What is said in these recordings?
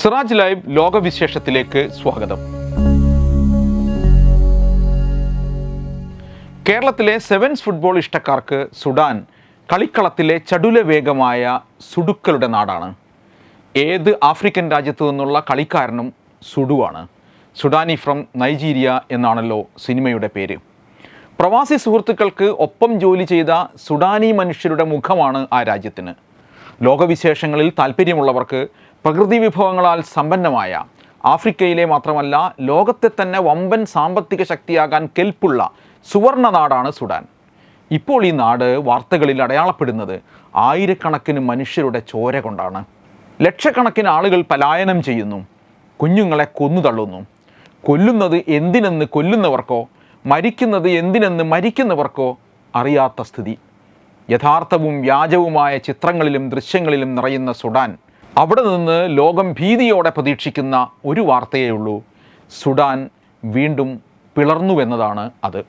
Siraj live ലോകവിശേഷത്തിലേക്ക് സ്വാഗതം. കേരളത്തിലെ സെവൻസ് ഫുട്ബോൾ ഇഷ്ടക്കാർക്ക് സുഡാൻ കളിക്കളത്തിലെ ചടുല വേഗമായ സുഡുക്കളുടെ നാടാണ്. ഏത് ആഫ്രിക്കൻ രാജ്യത്തു നിന്നുള്ള കളിക്കാരനും സുഡുവാണ്. സുഡാനി ഫ്രം നൈജീരിയ എന്നാണല്ലോ സിനിമയുടെ പേര്. പ്രവാസി സുഹൃത്തുക്കൾക്ക് ഒപ്പം ജോലി ചെയ്ത സുഡാനി മനുഷ്യരുടെ മുഖമാണ് ആ രാജ്യത്തിന്. ലോകവിശേഷങ്ങളിൽ താല്പര്യമുള്ളവർക്ക് പ്രകൃതി വിഭവങ്ങളാൽ സമ്പന്നമായ ആഫ്രിക്കയിലെ മാത്രമല്ല ലോകത്തെ തന്നെ വമ്പൻ സാമ്പത്തിക ശക്തിയാകാൻ കെൽപ്പുള്ള സുവർണ നാടാണ് സുഡാൻ. ഇപ്പോൾ ഈ നാട് വാർത്തകളിൽ അടയാളപ്പെടുന്നത് ആയിരക്കണക്കിന് മനുഷ്യരുടെ ചോര കൊണ്ടാണ്. ലക്ഷക്കണക്കിന് ആളുകൾ പലായനം ചെയ്യുന്നു കുഞ്ഞുങ്ങളെ കൊന്നു തള്ളുന്നു കൊല്ലുന്നത് എന്തിനെന്ന് കൊല്ലുന്നവർക്കോ മരിക്കുന്നത് എന്തിനെന്ന് മരിക്കുന്നവർക്കോ അറിയാത്ത സ്ഥിതി. യഥാർത്ഥവും വ്യാജവുമായ ചിത്രങ്ങളിലും ദൃശ്യങ്ങളിലും നിറയുന്ന സുഡാൻ അവിടെ നിന്ന് ലോകം ഭീതിയോടെ പ്രതീക്ഷിക്കുന്ന ഒരു വാർത്തയേ ഉള്ളൂ. സുഡാൻ വീണ്ടും പിളർന്നുവെന്നതാണ് അത്.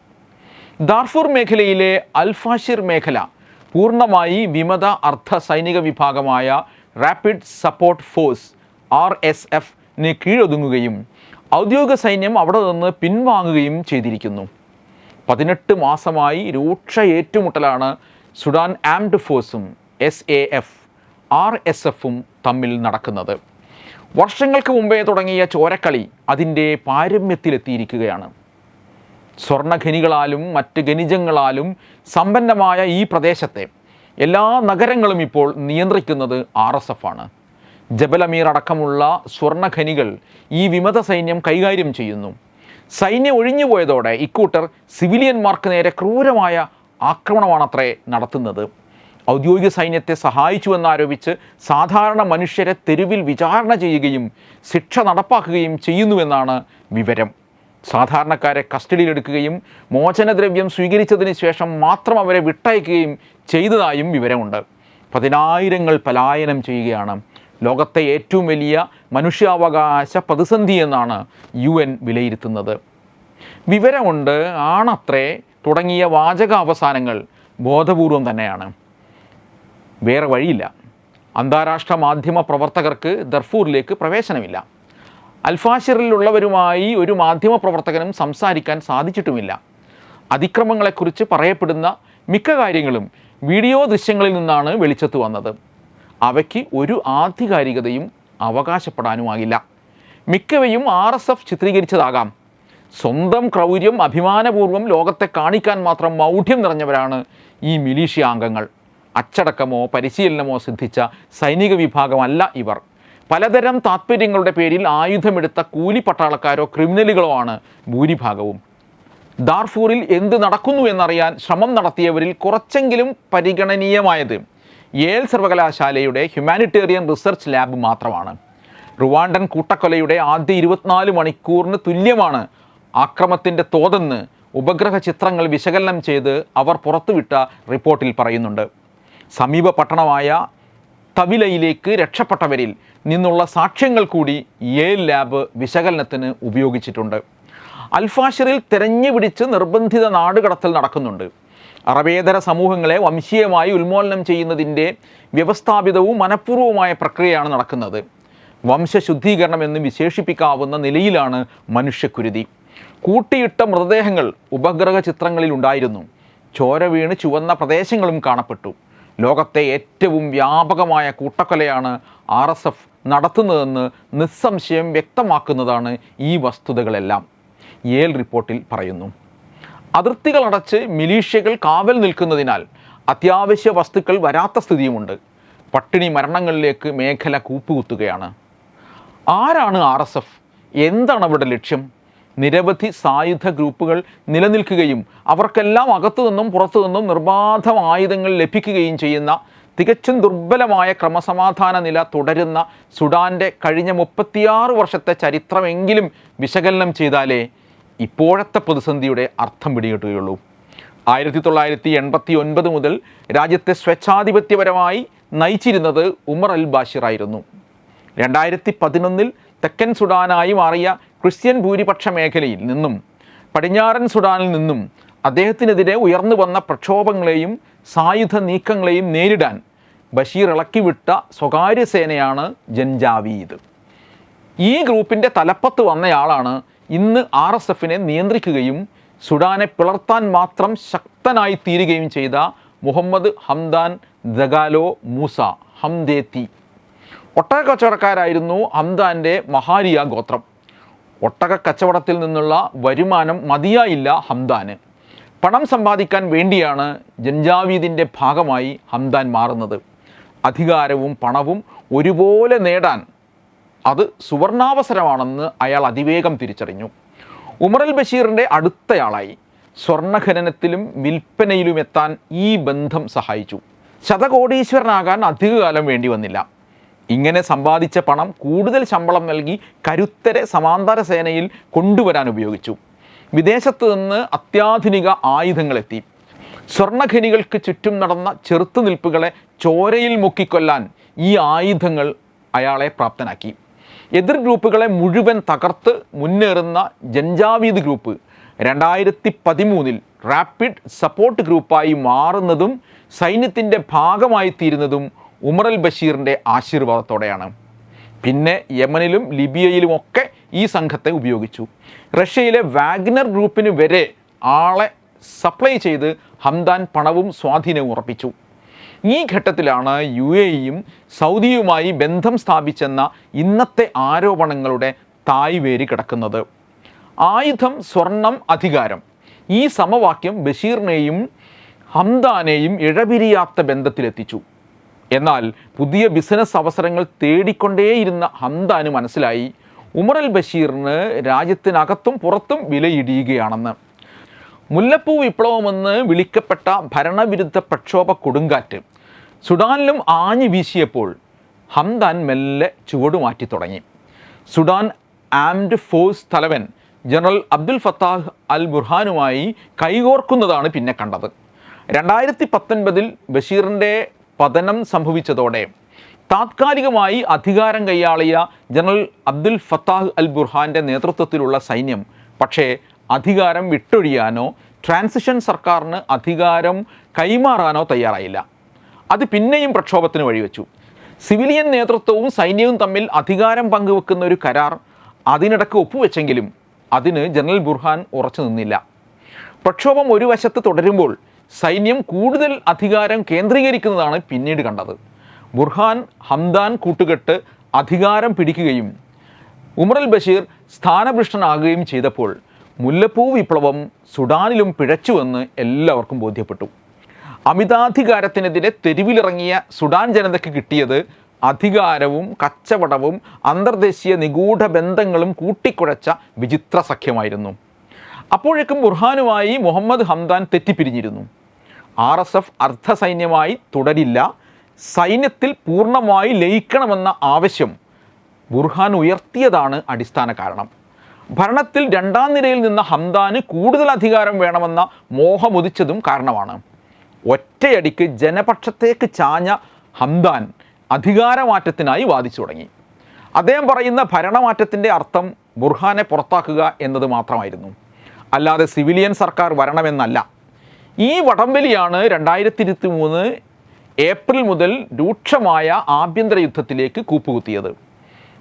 ദാർഫൂർ മേഖലയിലെ അൽഫാഷിർ മേഖല പൂർണമായി വിമത അർദ്ധ സൈനിക വിഭാഗമായ rapid support force R S എഫിന് കീഴൊതുങ്ങുകയും ഔദ്യോഗിക സൈന്യം അവിടെ നിന്ന് പിൻവാങ്ങുകയും ചെയ്തിരിക്കുന്നു. പതിനെട്ട് മാസമായി രൂക്ഷ ഏറ്റുമുട്ടലാണ് സുഡാൻ ആംഡ് ഫോഴ്സും S A F. R S എഫും തമ്മിൽ നടക്കുന്നത്. വർഷങ്ങൾക്ക് മുമ്പേ തുടങ്ങിയ ചോരക്കളി അതിന്റെ പാരമ്യത്തിലെത്തിയിരിക്കുകയാണ്. സ്വർണഖനികളാലും മറ്റ് ഖനിജങ്ങളാലും സമ്പന്നമായ ഈ പ്രദേശത്തെ എല്ലാ നഗരങ്ങളും ഇപ്പോൾ നിയന്ത്രിക്കുന്നത് ആർ എസ് എഫ് ആണ് ജബലമീർ അടക്കമുള്ള സ്വർണഖനികൾ ഈ വിമത സൈന്യം കൈകാര്യം ചെയ്യുന്നു. സൈന്യം ഒഴിഞ്ഞുപോയതോടെ ഇക്കൂട്ടർ സിവിലിയന്മാർക്ക് നേരെ ക്രൂരമായ ആക്രമണമാണത്രേ നടത്തുന്നത്. ഔദ്യോഗിക സൈന്യത്തെ സഹായിച്ചുവെന്നാരോപിച്ച് സാധാരണ മനുഷ്യരെ തെരുവിൽ വിചാരണ ചെയ്യുകയും ശിക്ഷ നടപ്പാക്കുകയും ചെയ്യുന്നുവെന്നാണ് വിവരം. സാധാരണക്കാരെ കസ്റ്റഡിയിലെടുക്കുകയും മോചനദ്രവ്യം സ്വീകരിച്ചതിന് ശേഷം മാത്രം അവരെ വിട്ടയക്കുകയും ചെയ്തതായും വിവരമുണ്ട്. പതിനായിരങ്ങൾ പലായനം ചെയ്യുകയാണ്. ലോകത്തെ ഏറ്റവും വലിയ മനുഷ്യാവകാശ പ്രതിസന്ധി എന്നാണ് യു എൻ വിലയിരുത്തുന്നത്. വിവരമുണ്ട് ആണത്രേ തുടങ്ങിയ വാചക അവസാനങ്ങൾ ബോധപൂർവം തന്നെയാണ്. വേറെ വഴിയില്ല. അന്താരാഷ്ട്ര മാധ്യമ പ്രവർത്തകർക്ക് ദർഫൂറിലേക്ക് പ്രവേശനമില്ല. അൽഫാഷിറിലുള്ളവരുമായി ഒരു മാധ്യമ പ്രവർത്തകനും സംസാരിക്കാൻ സാധിച്ചിട്ടുമില്ല. അതിക്രമങ്ങളെക്കുറിച്ച് പറയപ്പെടുന്ന മിക്ക കാര്യങ്ങളും വീഡിയോ ദൃശ്യങ്ങളിൽ നിന്നാണ് വെളിച്ചത്ത് വന്നത്. അവയ്ക്ക് ഒരു ആധികാരികതയും അവകാശപ്പെടാനുമാകില്ല. മിക്കവയും ആർ എസ് എഫ് ചിത്രീകരിച്ചതാകാം. സ്വന്തം ക്രൗര്യം അഭിമാനപൂർവം ലോകത്തെ കാണിക്കാൻ മാത്രം മൗഢ്യം നിറഞ്ഞവരാണ് ഈ മിലീഷ്യ അംഗങ്ങൾ. അച്ചടക്കമോ പരിശീലനമോ സിദ്ധിച്ച സൈനിക വിഭാഗമല്ല ഇവർ. പലതരം താത്പര്യങ്ങളുടെ പേരിൽ ആയുധമെടുത്ത കൂലി പട്ടാളക്കാരോ ക്രിമിനലുകളോ ആണ് ഭൂരിഭാഗവും. ദാർഫൂറിൽ എന്ത് നടക്കുന്നു എന്നറിയാൻ ശ്രമം നടത്തിയവരിൽ കുറച്ചെങ്കിലും പരിഗണനീയമായത് യേൽ സർവകലാശാലയുടെ ഹ്യൂമാനിറ്റേറിയൻ റിസർച്ച് ലാബ് മാത്രമാണ്. റുവാണ്ടൻ കൂട്ടക്കൊലയുടെ ആദ്യ ഇരുപത്തിനാല് മണിക്കൂറിന് തുല്യമാണ് ആക്രമത്തിന്റെ തോതെന്ന് ഉപഗ്രഹ ചിത്രങ്ങൾ വിശകലനം ചെയ്ത് അവർ പുറത്തുവിട്ട റിപ്പോർട്ടിൽ പറയുന്നുണ്ട്. സമീപ പട്ടണമായ തവിലയിലേക്ക് രക്ഷപ്പെട്ടവരിൽ നിന്നുള്ള സാക്ഷ്യങ്ങൾ കൂടി യേൽ ലാബ് വിശകലനത്തിന് ഉപയോഗിച്ചിട്ടുണ്ട്. അൽഫാഷറിൽ തെരഞ്ഞു പിടിച്ച് നിർബന്ധിത നാടുകടത്തൽ നടക്കുന്നുണ്ട്. അറബേതര സമൂഹങ്ങളെ വംശീയമായി ഉന്മൂലനം ചെയ്യുന്നതിന്റെ വ്യവസ്ഥാപിതവും മനഃപൂർവവുമായ പ്രക്രിയയാണ് നടക്കുന്നത്. വംശശുദ്ധീകരണം എന്ന് വിശേഷിപ്പിക്കാവുന്ന നിലയിലാണ് മനുഷ്യക്കുരുതി. കൂട്ടിയിട്ട മൃതദേഹങ്ങൾ ഉപഗ്രഹ ചിത്രങ്ങളിൽ ഉണ്ടായിരുന്നു. ചോര വീണ് ചുവന്ന പ്രദേശങ്ങളും കാണപ്പെട്ടു. ലോകത്തെ ഏറ്റവും വ്യാപകമായ കൂട്ടക്കൊലയാണ് ആർ എസ് എഫ് നടത്തുന്നതെന്ന് നിസ്സംശയം വ്യക്തമാക്കുന്നതാണ് ഈ വസ്തുതകളെല്ലാം. ഏൽ റിപ്പോർട്ടിൽ പറയുന്നു അതിർത്തികൾ അടച്ച് മിലീഷ്യകൾ കാവൽ നിൽക്കുന്നതിനാൽ അത്യാവശ്യ വസ്തുക്കൾ വരാത്ത സ്ഥിതിയുമുണ്ട്. പട്ടിണി മരണങ്ങളിലേക്ക് മേഖല കൂപ്പുകുത്തുകയാണ്. ആരാണ് ആർ എന്താണ് അവരുടെ ലക്ഷ്യം? നിരവധി സായുധ ഗ്രൂപ്പുകൾ നിലനിൽക്കുകയും അവർക്കെല്ലാം അകത്തു നിന്നും പുറത്തു നിന്നും നിർബാധം ആയുധങ്ങൾ ലഭിക്കുകയും ചെയ്യുന്ന തികച്ചും ദുർബലമായ ക്രമസമാധാന നില തുടരുന്ന സുഡാന്റെ കഴിഞ്ഞ മുപ്പത്തിയാറ് വർഷത്തെ ചരിത്രമെങ്കിലും വിശകലനം ചെയ്താലേ ഇപ്പോഴത്തെ പ്രതിസന്ധിയുടെ അർത്ഥം പിടികിട്ടുകയുള്ളൂ. ആയിരത്തി തൊള്ളായിരത്തി എൺപത്തി ഒൻപത് മുതൽ രാജ്യത്തെ സ്വച്ഛാധിപത്യപരമായി നയിച്ചിരുന്നത് ഉമർ അൽ ബാഷിറായിരുന്നു. രണ്ടായിരത്തി പതിനൊന്നിൽ തെക്കൻ സുഡാനായി മാറിയ ക്രിസ്ത്യൻ ഭൂരിപക്ഷ മേഖലയിൽ നിന്നും പടിഞ്ഞാറൻ സുഡാനിൽ നിന്നും അദ്ദേഹത്തിനെതിരെ ഉയർന്നു വന്ന പ്രക്ഷോഭങ്ങളെയും സായുധ നീക്കങ്ങളെയും നേരിടാൻ ബഷീർ ഇളക്കിവിട്ട സ്വകാര്യ സേനയാണ് ജൻജാവീദ്. ഈ ഗ്രൂപ്പിന്റെ തലപ്പത്ത് വന്നയാളാണ് ഇന്ന് ആർ എസ് എഫിനെ നിയന്ത്രിക്കുകയും സുഡാനെ പിളർത്താൻ മാത്രം ശക്തനായി തീരുകയും ചെയ്ത Mohamed Hamdan Dagalo Musa Hemedti. ഒട്ടക കച്ചവടക്കാരായിരുന്നു ഹംദാന്റെ മഹാരിയ ഗോത്രം ഒട്ടക കച്ചവടത്തിൽ നിന്നുള്ള വരുമാനം മതിയായില്ല ഹംദാന്. പണം സമ്പാദിക്കാൻ വേണ്ടിയാണ് ജൻജാവീദിന്റെ ഭാഗമായി ഹംദാൻ മാറുന്നത്. അധികാരവും പണവും ഒരുപോലെ നേടാൻ അത് സുവർണാവസരമാണെന്ന് അയാൾ അതിവേഗം തിരിച്ചറിഞ്ഞു. ഉമറൽ ബഷീറിന്റെ അടുത്തയാളായി സ്വർണഖനനത്തിലും വിൽപ്പനയിലും എത്താൻ ഈ ബന്ധം സഹായിച്ചു. ശതകോടീശ്വരനാകാൻ അധികകാലം വേണ്ടി വന്നില്ല. ഇങ്ങനെ സമ്പാദിച്ച പണം കൂടുതൽ ശമ്പളം നൽകി കരുത്തരെ സമാന്തര സേനയിൽ കൊണ്ടുവരാൻ ഉപയോഗിച്ചു. വിദേശത്ത് നിന്ന് അത്യാധുനിക ആയുധങ്ങളെത്തി. സ്വർണഖനികൾക്ക് ചുറ്റും നടന്ന ചെറുത്തുനിൽപ്പുകളെ ചോരയിൽ മുക്കിക്കൊല്ലാൻ ഈ ആയുധങ്ങൾ അയാളെ പ്രാപ്തനാക്കി. എതിർ ഗ്രൂപ്പുകളെ മുഴുവൻ തകർത്ത് മുന്നേറുന്ന ജൻജാവീദ് ഗ്രൂപ്പ് രണ്ടായിരത്തി പതിമൂന്നിൽ റാപ്പിഡ് സപ്പോർട്ട് ഗ്രൂപ്പായി മാറുന്നതും സൈന്യത്തിന്റെ ഭാഗമായി തീരുന്നതും ഉമറൽ ബഷീറിന്റെ ആശീർവാദത്തോടെയാണ്. പിന്നെ യമനിലും ലിബിയയിലുമൊക്കെ ഈ സംഘത്തെ ഉപയോഗിച്ചു. റഷ്യയിലെ വാഗ്നർ ഗ്രൂപ്പിന് വരെ ആളെ സപ്ലൈ ചെയ്ത് ഹംദാൻ പണവും സ്വാധീനവും ഉറപ്പിച്ചു. ഈ ഘട്ടത്തിലാണ് യു എയും സൗദിയുമായി ബന്ധം സ്ഥാപിച്ചെന്ന ഇന്നത്തെ ആരോപണങ്ങളുടെ തായ് വേര് കിടക്കുന്നത്. ആയുധം സ്വർണം അധികാരം ഈ സമവാക്യം ബഷീറിനെയും ഹംദാനെയും ഇഴപിരിയാത്ത ബന്ധത്തിലെത്തിച്ചു. എന്നാൽ പുതിയ ബിസിനസ് അവസരങ്ങൾ തേടിക്കൊണ്ടേയിരുന്ന ഹംദാന് മനസ്സിലായി. ഉമർ അൽ ബഷീറിന് രാജ്യത്തിനകത്തും പുറത്തും വിലയിടിയുകയാണെന്ന്. മുല്ലപ്പൂ വിപ്ലവമെന്ന് വിളിക്കപ്പെട്ട ഭരണവിരുദ്ധ പ്രക്ഷോഭ കൊടുങ്കാറ്റ്. സുഡാനിലും ആഞ്ഞു വീശിയപ്പോൾ ഹംദാൻ മെല്ലെ ചുവടുമാറ്റി തുടങ്ങി. സുഡാൻ ആംഡ് ഫോഴ്സ് തലവൻ ജനറൽ അബ്ദുൽ ഫത്താഹ് അൽ ബുർഹാനുമായി കൈകോർക്കുന്നതാണ് പിന്നെ കണ്ടത്. രണ്ടായിരത്തി പത്തൊൻപതിൽ ബഷീറിന്റെ പതനം സംഭവിച്ചതോടെ താത്കാലികമായി അധികാരം കൈയാളിയ ജനറൽ അബ്ദുൽ ഫത്താഹ് അൽ ബുർഹാന്റെ നേതൃത്വത്തിലുള്ള സൈന്യം പക്ഷേ അധികാരം വിട്ടൊഴിയാനോ ട്രാൻസിഷൻ സർക്കാരിന് അധികാരം കൈമാറാനോ തയ്യാറായില്ല. അത് പിന്നെയും പ്രക്ഷോഭത്തിന് വഴിവെച്ചു. സിവിലിയൻ നേതൃത്വവും സൈന്യവും തമ്മിൽ അധികാരം പങ്കുവെക്കുന്ന ഒരു കരാർ അതിനിടക്ക് ഒപ്പുവെച്ചെങ്കിലും അതിന് ജനറൽ ബുർഹാൻ ഉറച്ചു നിന്നില്ല. പ്രക്ഷോഭം ഒരു വശത്ത് തുടരുമ്പോൾ സൈന്യം കൂടുതൽ അധികാരം കേന്ദ്രീകരിക്കുന്നതാണ് പിന്നീട് കണ്ടത്. ബുർഹാൻ ഹംദാൻ കൂട്ടുകെട്ട് അധികാരം പിടിക്കുകയും ഉമറൽ ബഷീർ സ്ഥാനഭൃഷ്ടനാകുകയും ചെയ്തപ്പോൾ മുല്ലപ്പൂ വിപ്ലവം സുഡാനിലും പിഴച്ചുവെന്ന് എല്ലാവർക്കും ബോധ്യപ്പെട്ടു. അമിതാധികാരത്തിനെതിരെ തെരുവിലിറങ്ങിയ സുഡാൻ ജനതയ്ക്ക് കിട്ടിയത് അധികാരവും കച്ചവടവും അന്തർദേശീയ നിഗൂഢ ബന്ധങ്ങളും കൂട്ടിക്കുഴച്ച വിചിത്ര സഖ്യമായിരുന്നു. അപ്പോഴേക്കും ബുർഹാനുമായി മുഹമ്മദ് ഹംദാൻ തെറ്റിപ്പിരിഞ്ഞിരുന്നു. ആർ എസ് എഫ് അർദ്ധസൈന്യമായി തുടരില്ല. സൈന്യത്തിൽ പൂർണമായി ലയിക്കണമെന്ന ആവശ്യം ബുർഹാൻ ഉയർത്തിയതാണ് അടിസ്ഥാന കാരണം. ഭരണത്തിൽ രണ്ടാം നിരയിൽ നിന്ന ഹംദാന് കൂടുതൽ അധികാരം വേണമെന്ന മോഹമുദിച്ചതും കാരണമാണ്. ഒറ്റയടിക്ക് ജനപക്ഷത്തേക്ക് ചാഞ്ഞ ഹംദാൻ അധികാരമാറ്റത്തിനായി വാദിച്ചു തുടങ്ങി. അദ്ദേഹം പറയുന്ന ഭരണമാറ്റത്തിന്റെ അർത്ഥം ബുർഹാനെ പുറത്താക്കുക എന്നത് മാത്രമായിരുന്നു. അല്ലാതെ സിവിലിയൻ സർക്കാർ വരണമെന്നല്ല. ഈ വടംവലിയാണ് രണ്ടായിരത്തി ഇരുപത്തി മൂന്ന് ഏപ്രിൽ മുതൽ രൂക്ഷമായ ആഭ്യന്തര യുദ്ധത്തിലേക്ക് കൂപ്പുകുത്തിയത്.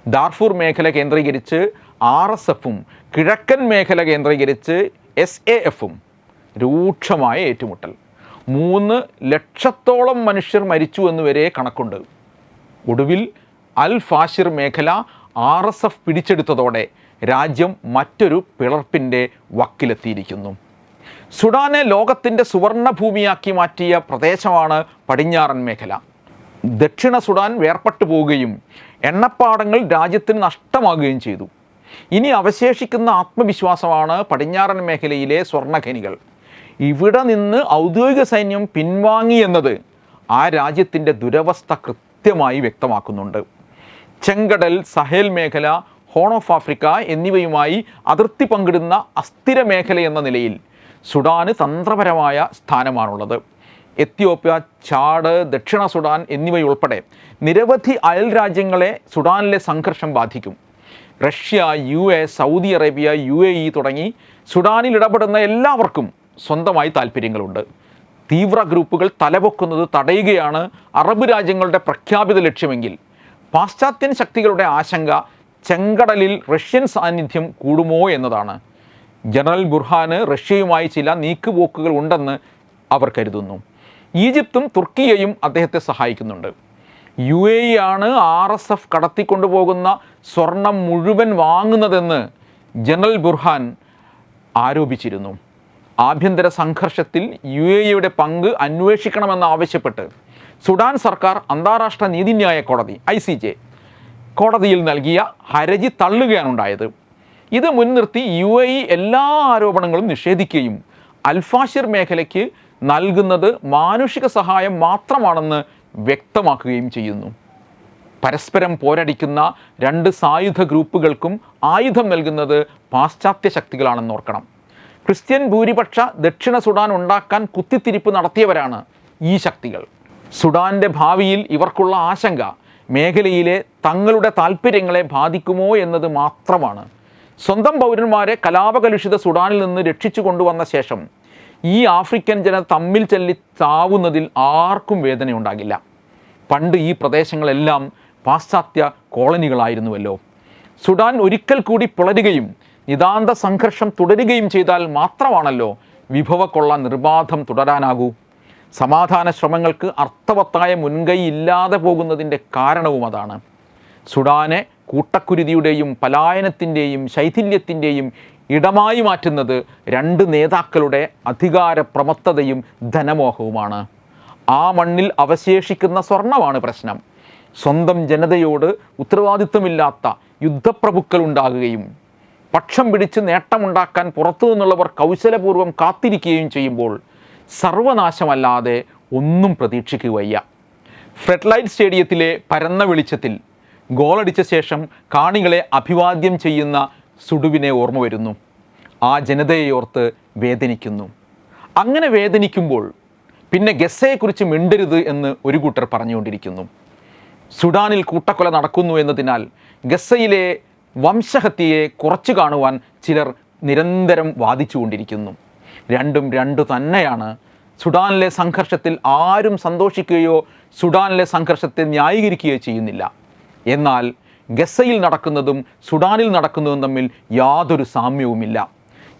ദാർഫൂർ മേഖല കേന്ദ്രീകരിച്ച് ആർ എസ് എഫും കിഴക്കൻ മേഖല കേന്ദ്രീകരിച്ച് എസ് എ എഫും രൂക്ഷമായ ഏറ്റുമുട്ടൽ. മൂന്ന് ലക്ഷത്തോളം മനുഷ്യർ മരിച്ചു എന്നുവരെ കണക്കുണ്ട്. ഒടുവിൽ അൽ ഫാഷിർ മേഖല ആർ എസ് എഫ് പിടിച്ചെടുത്തതോടെ രാജ്യം മറ്റൊരു പിളർപ്പിന്റെ വക്കിലെത്തിയിരിക്കുന്നു. സുഡാനെ ലോകത്തിന്റെ സുവർണഭൂമിയാക്കി മാറ്റിയ പ്രദേശമാണ് പടിഞ്ഞാറൻ മേഖല. ദക്ഷിണ സുഡാൻ വേർപെട്ടു പോവുകയും എണ്ണപ്പാടങ്ങൾ രാജ്യത്തിന് നഷ്ടമാകുകയും ചെയ്തു. ഇനി അവശേഷിക്കുന്ന ആത്മവിശ്വാസമാണ് പടിഞ്ഞാറൻ മേഖലയിലെ സ്വർണഖനികൾ ഇവിടെ നിന്ന് ഔദ്യോഗിക സൈന്യം പിൻവാങ്ങി എന്നത് ആ രാജ്യത്തിന്റെ ദുരവസ്ഥ കൃത്യമായി വ്യക്തമാക്കുന്നുണ്ട്. ചെങ്കടൽ സഹേൽ മേഖല ഹോൺ ഓഫ് ആഫ്രിക്ക എന്നിവയുമായി അതിർത്തി പങ്കിടുന്ന അസ്ഥിര മേഖല എന്ന നിലയിൽ സുഡാന് തന്ത്രപരമായ സ്ഥാനമാണുള്ളത്. എത്യോപ്യ ചാട് ദക്ഷിണ സുഡാൻ എന്നിവയുൾപ്പെടെ നിരവധി അയൽ രാജ്യങ്ങളെ സുഡാനിലെ സംഘർഷം ബാധിക്കും. Russia U A Saudi Arabia U A E തുടങ്ങി സുഡാനിൽ ഇടപെടുന്ന എല്ലാവർക്കും സ്വന്തമായി താല്പര്യങ്ങളുണ്ട് തീവ്ര ഗ്രൂപ്പുകൾ തലപൊക്കുന്നത് തടയുകയാണ് അറബ് രാജ്യങ്ങളുടെ പ്രഖ്യാപിത ലക്ഷ്യമെങ്കിൽ. പാശ്ചാത്യൻ ശക്തികളുടെ ആശങ്ക ചെങ്കടലിൽ റഷ്യൻ സാന്നിധ്യം കൂടുമോ എന്നതാണ്. ജനറൽ ബുർഹാന് റഷ്യയുമായി ചില നീക്കുപോക്കുകൾ ഉണ്ടെന്ന് അവർ കരുതുന്നു. ഈജിപ്തും തുർക്കിയയും അദ്ദേഹത്തെ സഹായിക്കുന്നുണ്ട്. യു എ ആണ് ആർ എസ് എഫ് കടത്തിക്കൊണ്ടുപോകുന്ന സ്വർണം മുഴുവൻ വാങ്ങുന്നതെന്ന് ജനറൽ ബുർഹാൻ ആരോപിച്ചിരുന്നു. ആഭ്യന്തര സംഘർഷത്തിൽ യു എ ഇയുടെ പങ്ക് അന്വേഷിക്കണമെന്ന് ആവശ്യപ്പെട്ട് സുഡാൻ സർക്കാർ അന്താരാഷ്ട്ര നീതിന്യായ കോടതി ഐ സി ജെ കോടതിയിൽ നൽകിയ ഹരജി തള്ളുകയാണുണ്ടായത്. ഇത് മുൻനിർത്തി യു എ ഇ എല്ലാ ആരോപണങ്ങളും നിഷേധിക്കുകയും അൽഫാഷിർ മേഖലയ്ക്ക് നൽകുന്നത് മാനുഷിക സഹായം മാത്രമാണെന്ന് വ്യക്തമാക്കുകയും ചെയ്യുന്നു. പരസ്പരം പോരടിക്കുന്ന രണ്ട് സായുധ ഗ്രൂപ്പുകൾക്കും ആയുധം നൽകുന്നത് പാശ്ചാത്യ ശക്തികളാണെന്ന് ഓർക്കണം. ക്രിസ്ത്യൻ ഭൂരിപക്ഷ ദക്ഷിണ സുഡാൻ ഉണ്ടാക്കാൻ കുത്തിത്തിരിപ്പ് നടത്തിയവരാണ് ഈ ശക്തികൾ. സുഡാന്റെ ഭാവിയിൽ ഇവർക്കുള്ള ആശങ്ക മേഖലയിലെ തങ്ങളുടെ താല്പര്യങ്ങളെ ബാധിക്കുമോ എന്നത് മാത്രമാണ്. സ്വന്തം പൗരന്മാരെ കലാപകലുഷിത സുഡാനിൽ നിന്ന് രക്ഷിച്ചു കൊണ്ടുവന്ന ശേഷം ഈ ആഫ്രിക്കൻ ജനത തമ്മിൽ ചെല്ലി താവുന്നതിൽ ആർക്കും വേദനയുണ്ടാകില്ല. പണ്ട് ഈ പ്രദേശങ്ങളെല്ലാം പാശ്ചാത്യ കോളനികളായിരുന്നുവല്ലോ. സുഡാൻ ഒരിക്കൽ കൂടി പിളരുകയും നിതാന്ത സംഘർഷം തുടരുകയും ചെയ്താൽ മാത്രമാണല്ലോ വിഭവക്കൊള്ള നിർബാധം തുടരാനാകൂ. സമാധാന ശ്രമങ്ങൾക്ക് അർത്ഥവത്തായ മുൻകൈ ഇല്ലാതെ പോകുന്നതിന്റെ കാരണവും അതാണ്. സുഡാനെ കൂട്ടക്കുരുതിയുടെയും പലായനത്തിന്റെയും ശൈഥില്യത്തിന്റെയും ഇടമായി മാറ്റുന്നത് രണ്ട് നേതാക്കളുടെ അധികാര പ്രമത്തതയും ധനമോഹവുമാണ്. ആ മണ്ണിൽ അവശേഷിക്കുന്ന സ്വർണമാണ് പ്രശ്നം. സ്വന്തം ജനതയോട് ഉത്തരവാദിത്വമില്ലാത്ത യുദ്ധപ്രഭുക്കൾ ഉണ്ടാകുകയും പക്ഷം പിടിച്ച് നേട്ടമുണ്ടാക്കാൻ പുറത്തു നിന്നുള്ളവർ കൗശലപൂർവം കാത്തിരിക്കുകയും ചെയ്യുമ്പോൾ സർവനാശമല്ലാതെ ഒന്നും പ്രതീക്ഷിക്കുകയ്യ ഫ്രെഡ്ലൈറ്റ് സ്റ്റേഡിയത്തിലെ പരന്ന വെളിച്ചത്തിൽ ഗോളടിച്ച ശേഷം കാണികളെ അഭിവാദ്യം ചെയ്യുന്ന സുടുവിനെ ഓർമ്മ വരുന്നു. ആ ജനതയെ ഓർത്ത് വേദനിക്കുന്നു. അങ്ങനെ വേദനിക്കുമ്പോൾ പിന്നെ ഗസയെക്കുറിച്ച് മിണ്ടരുത് എന്ന് ഒരു കൂട്ടർ പറഞ്ഞുകൊണ്ടിരിക്കുന്നു. സുഡാനിൽ കൂട്ടക്കൊല നടക്കുന്നു എന്നതിനാൽ ഗസയിലെ വംശഹത്യയെ കുറച്ചു കാണുവാൻ ചിലർ നിരന്തരം വാദിച്ചുകൊണ്ടിരിക്കുന്നു. രണ്ടും രണ്ടു തന്നെയാണ്. സുഡാനിലെ സംഘർഷത്തിൽ ആരും സന്തോഷിക്കുകയോ സുഡാനിലെ സംഘർഷത്തെ ന്യായീകരിക്കുകയോ ചെയ്യുന്നില്ല. എന്നാൽ ഗസയിൽ നടക്കുന്നതും സുഡാനിൽ നടക്കുന്നതും തമ്മിൽ യാതൊരു സാമ്യവുമില്ല.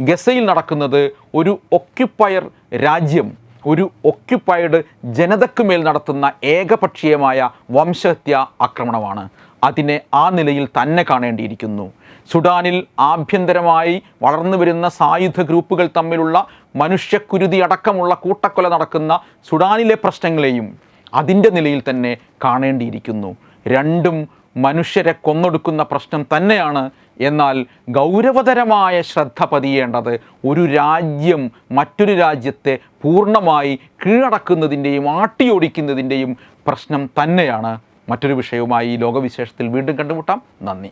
ഗസയിൽ നടക്കുന്നത് ഒരു ഒക്യുപ്പയർ രാജ്യം ഒരു ഒക്യുപ്പൈഡ് ജനതയ്ക്ക് മേൽ നടത്തുന്ന ഏകപക്ഷീയമായ വംശഹത്യ ആക്രമണമാണ്. അതിനെ ആ നിലയിൽ തന്നെ കാണേണ്ടിയിരിക്കുന്നു. സുഡാനിൽ ആഭ്യന്തരമായി വളർന്നു വരുന്ന സായുധ ഗ്രൂപ്പുകൾ തമ്മിലുള്ള മനുഷ്യക്കുരുതി അടക്കമുള്ള കൂട്ടക്കൊല നടക്കുന്ന സുഡാനിലെ പ്രശ്നങ്ങളെയും അതിന്റെ നിലയിൽ തന്നെ കാണേണ്ടിയിരിക്കുന്നു. രണ്ടും മനുഷ്യരെ കൊന്നൊടുക്കുന്ന പ്രശ്നം തന്നെയാണ്. എന്നാൽ ഗൗരവതരമായ ശ്രദ്ധ പതിയേണ്ടത് ഒരു രാജ്യം മറ്റൊരു രാജ്യത്തെ പൂർണമായി കീഴടക്കുന്നതിന്റെയും ആട്ടിയോടിക്കുന്നതിന്റെയും പ്രശ്നം തന്നെയാണ്. മറ്റൊരു വിഷയവുമായി ഈ ലോകവിശേഷത്തിൽ വീണ്ടും കണ്ടുമുട്ടാം. നന്ദി.